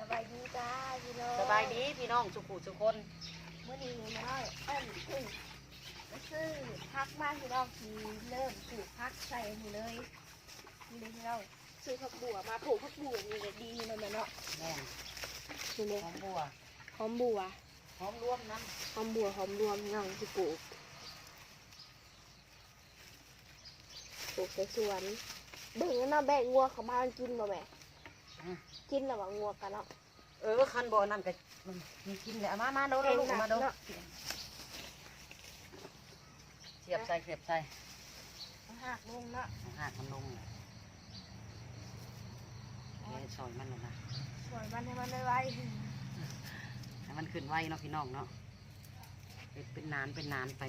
สบายดีจ้าพี่น้องสบายดีพี่น้องสุขุสุคนเมื่อนี้น้อยเอ้นขึ้นมาซื้อพักมากพี่น้องทีเริ่มปลูกพักใส่นี่เลยนี่เลยพี่น้องซื้อผักบัวมาปลูกผักบัวนี่เลยดีมันเนาะแม่นนี่เลยหอมบัวหอมบัวหอมรวมน้หอมบัวหอมรวมพี่น้องที่ปลูกปลูกในสวนเบิ่งแล้วเนาะแบกงัวเขามากินบ่แม่ำอืม กินระหว่างงัวกันเนาะเออคันบ่อนั่นก็มันมีกินเลยเอามามาโดนลูกเอามาโดนเนาะเสียบใส่เสียบใส่เอาหักลงเนาะเอาหากมันลงเลยเดี๋ยวซอยมันเลยนะสวยมันให้มันไวให้มันขึ้นไวเนาะพี่น้องเนาะเป็นเป็นนานเป็นนานไป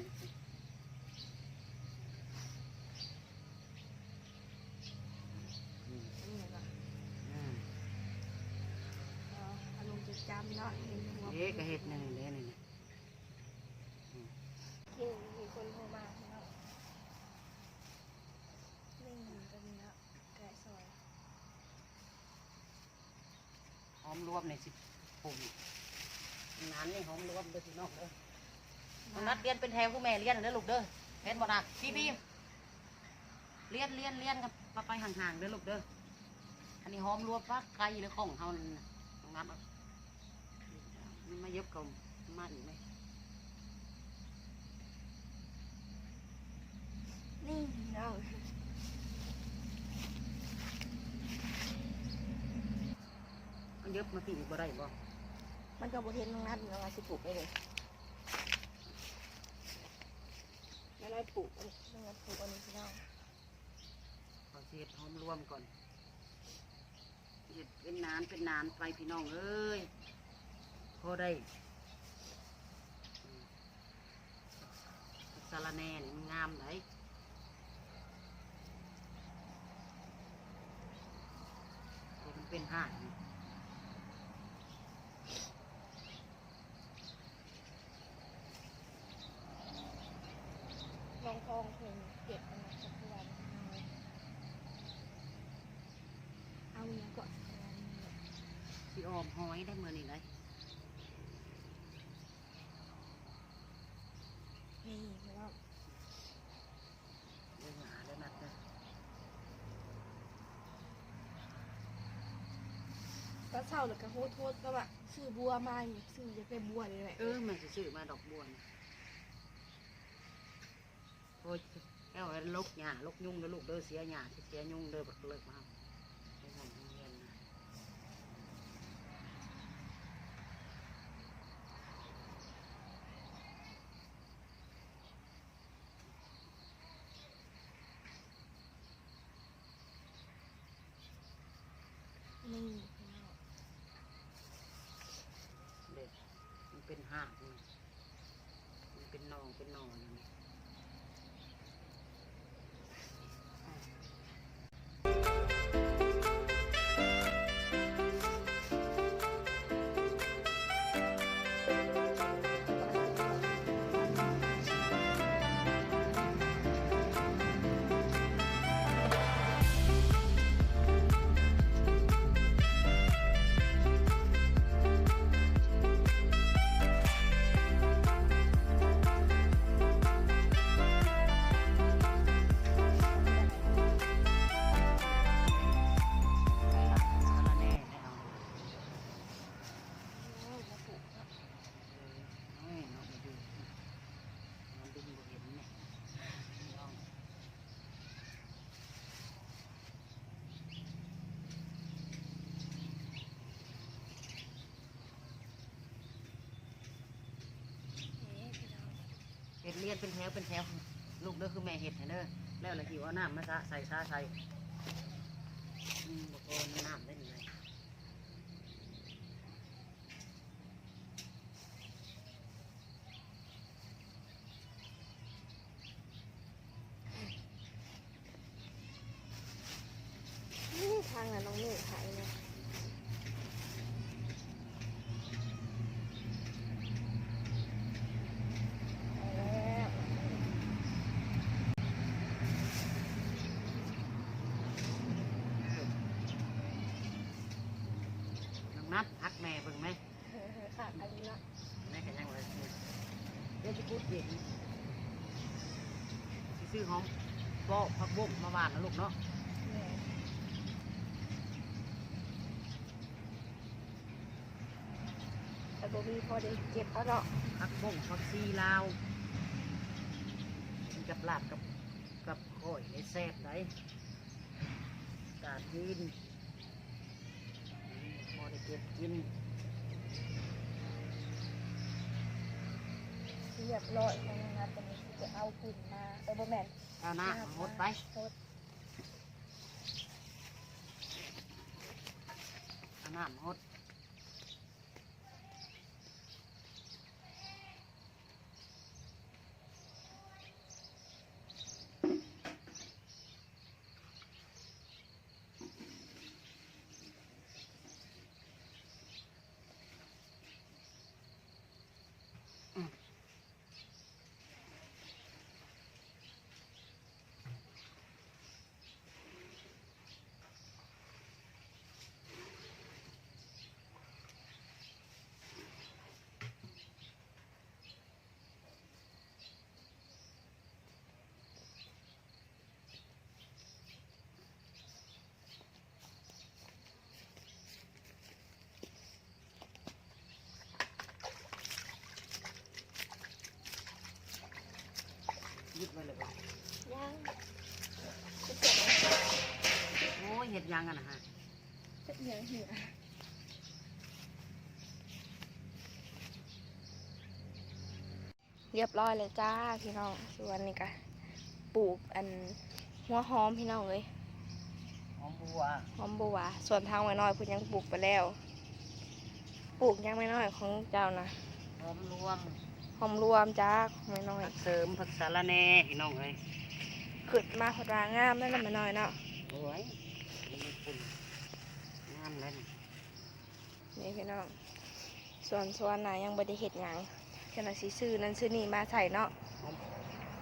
อืม ๆนี่เนาะ อืม เอาเอาลงจะจำเนาะเห็นหัว เอ๊ะก็เห็ดนี่นี่เด้นี่นี่ กินมีคนโทรมาเนาะนี่ก็มีเนาะแกะซอย หอมร วมในสิปลูกนานนี่หอมรวมเด้อพี่น้องเด้อน้องนัดเรียนเป็นแถวผู้แม่เรียนเด้อลูกเด้อเรียนบ่นักพี่พี่เรียนเรียนเรียนกันไปไปห่างๆเด้อลูกเด้ออันนี้หอมรวมฟักไก่หรือของเฮานั่นน่ะน้องนัดเอานี่มาเย็บกับมาอีกไหมนี่เนาะ เอาเย็บมาพี่อีกบ่ได้บ่มันก็บ่เห็นน้องนัดเนาะว่าสิปลูกได้เลยแล้วน้อยปลูกอันนี้น้องนัดปลูกอันนี้พี่น้องขอสิเฮ็ดหอมรวมก่อนเฮ็ดเป็นนานเป็นนานไปพี่น้องเอ้ยพอได้อืมสาระแหน่นี่มันงามไหนมันเป็นห่าง ลองเพิ่นเก็บอันนั้นสักวันเอาเนี่ยก่อนเอาอันนี้เนี่ยสิออมหอยได้เมื่อนี้เลยนี่พี่น้องเรื่องหาได้นัดเลยก็เศร้าแล้วก็โทษโทษก็ว่าซื้อบัวมาอยู่ซื้อจะเป็นบัวเลยแหละเออมันจะซื้อมาดอกบัวนะ โอ้ยแก้วลกหญ้าลกยุงเด้อลูกเด้อเสียหญ้าสิเสียยุงเด้อบักเลิกมาไปทำโรงเรียนนะนี่พี่น้องเด็กมันเป็นหากมันมันเป็นหนองเป็นหนอนนี่ไป เลียนเป็นแถวเป็นแถวลูกเด้อคือแม่เห็ดให้เด้อแล้วละหิวเอาน้ำมาซะใส่ซาใส่อืมบ่พอน้ำได้ยังไง นี่ทางน่ะน้องเมฆขายเนี่ยเอาแล้ว นัดพักแม่เบิ่งไหม ค่ะอันนี้เนาะ แม่ก็ยังเลยเดี๋ยวจะ พูดเย็นสิซื้อหอมปอกผักบุ้งมาหวานนะลูกเนาะแม่แต่บ่มีพอได้เก็บเอาเนาะผักบุ้งผักซีลาวกินกับลาบกับกับข้อยในแซ่บไหนกาดยืนพอได้เก็บกิน เรียบร้อยแล้วนะครับตอนนี้จะเอาขุ่นมาเออบ่แม่นเอาหน้าหดไปโทษเอาหน้าหด ยึดไว้เลยบ่ย่างโอ้ยเห็ดหยังกันนะฮะจะเหนียวเหี่ยเรียบร้อยเลยจ้าพี่น้องส่วนนี้ก็ปลูกอันหัวหอมพี่น้องเลยหอมบัวหอมบัว ส่วนทางไว้น้อยเพิ่นยังปลูกไปแล้ว ปลูกยังไม่น้อยของเจ้านะหอมรวม หอมรวมจ้าของไม่น้อย ผักเสริมผักสาระแหน่พี่น้องเอ้ยขึ้นมาพอดางามนั่นแหละไม่น้อยเนาะโอ้ยนี่มันปุ่นงามเลยนี่นี่พี่น้อง ส่วนส่วนไหนายังบ่ได้เห็ดหยังแค่นั้นสิซื้อนั่นซื้อนี่มาใส่เนาะ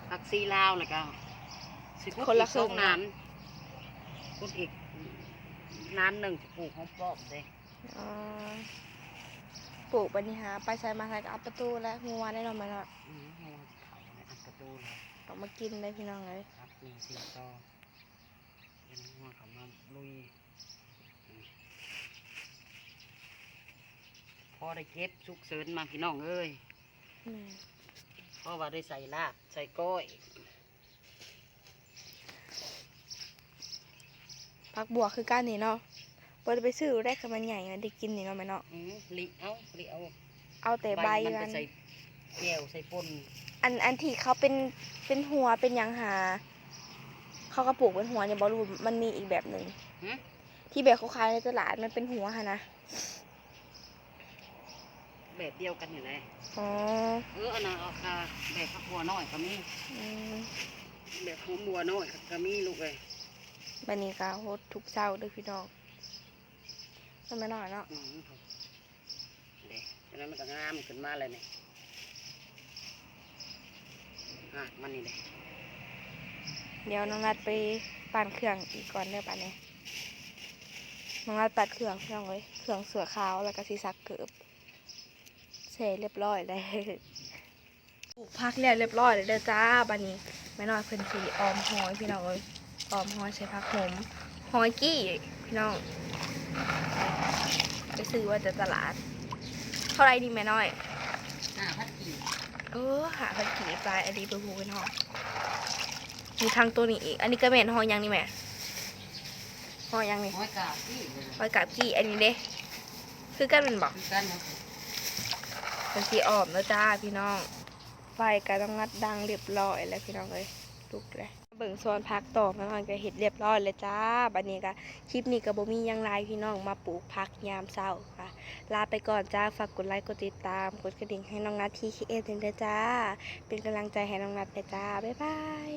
ผักซีลาวนะก็สิคุดคนละอีกครึ่สองงนานคุดอีกนานหนึ่งสิปลูกหอมปลอมเลยอ๋อ ปลูกบันนี้หาไปใส่มาใส่ก็เอาประตูและงัวได้เนาะมันเนาะอืมเอาเขาเลยอัดกระตูเลยเอามากินเลยพี่น้องเลยครับมีสีต่อเป็นหัวเขามาลุยอืมพอได้เก็บสุกเสริญมาพี่น้องเอ้ยแม่เพราะว่าได้ใส่ลาบใส่ก้อยผักบัวคือก้านนี่เนาะ บ่ได้ไปซื้อได้คือมันใหญ่อะได้กินนี่เนาะแม่เนาะอืมลิเอาลิเอาเอาแต่ใบมันมัไปนใส่แก้วใส่ปนอันอันที่เขาเป็นเป็นหัวเป็นหยังหา เขาก็ปลูกเป็นหัวเนี่ยบอรูมันมีอีกแบบหนึ่งหึที่แบบเขาขายในตลาดมันเป็นหัวค่ะนะแบบเดียวกันอยู่เลยอ๋อเอออันนั้นเอาค่ะแบบผักบัวน้อยก็มีอืมแบบหอมบัวน้อยก็มีลูกเลย บันนี้ก็โหดทุกเช้าเด้วยพี่น้อง มันไม่น้อยเนาะอืมเด็กฉะนั้นมันก็งามขึ้นมาเลยนี่อะมันนี่เลยเดี๋ยวน้องนัดไปปั่นเครื่องอีกก่อนเด้อป่านนี้น้องนัดปัดเครื่องพี่น้องเลยเครื่องเสือขาวแล้วก็สีสักเกือบเสร็จเรียบร้อยเลยปลูกพักเรียบเรียบร้อยเลยเด้อจ้าบันนี้ไม่น้อยเพิ่นสีออมหอยพี่น้องเลยออมหอยใส่ผักหอมหอยกี้พี่น้อง ไปซื้อว่าจะตลาด เท่าไรดีแม่น้อยห้าพันกีบเออหาพันกีปลายอันนี้เป็นหูเป็นหอมีทางตัวนี้อีก อันนี้ก็แม่นหอยยังนี่แม่หอยยังนี่ห้อยกาบที่เลยหอยกับกี้อันนี้เด้คือกันเป็นบอกคือกันเนาะเป็นสีออมแล้วจ้าพี่น้อง ไฟก็ต้องงัดดังเรียบร้อยแล้วพี่น้องเลยลุกเลย เบิ่งโซนพักต่อมาหน่อยก็เห็ดเรียบร้อยเลยจ้าบัดนี้ก็คลิปนี้ก็บ่มียังไรพี่น้องมาปลูกพักยามเช้าค่ะ ลาไปก่อนจ้าฝากกดไลค์กดติดตามกดกระดิ่งให้น้องนัททีเคเอสเด้อจ้า เป็นกำลังใจให้น้องนัทเลยจ้าบ๊ายบาย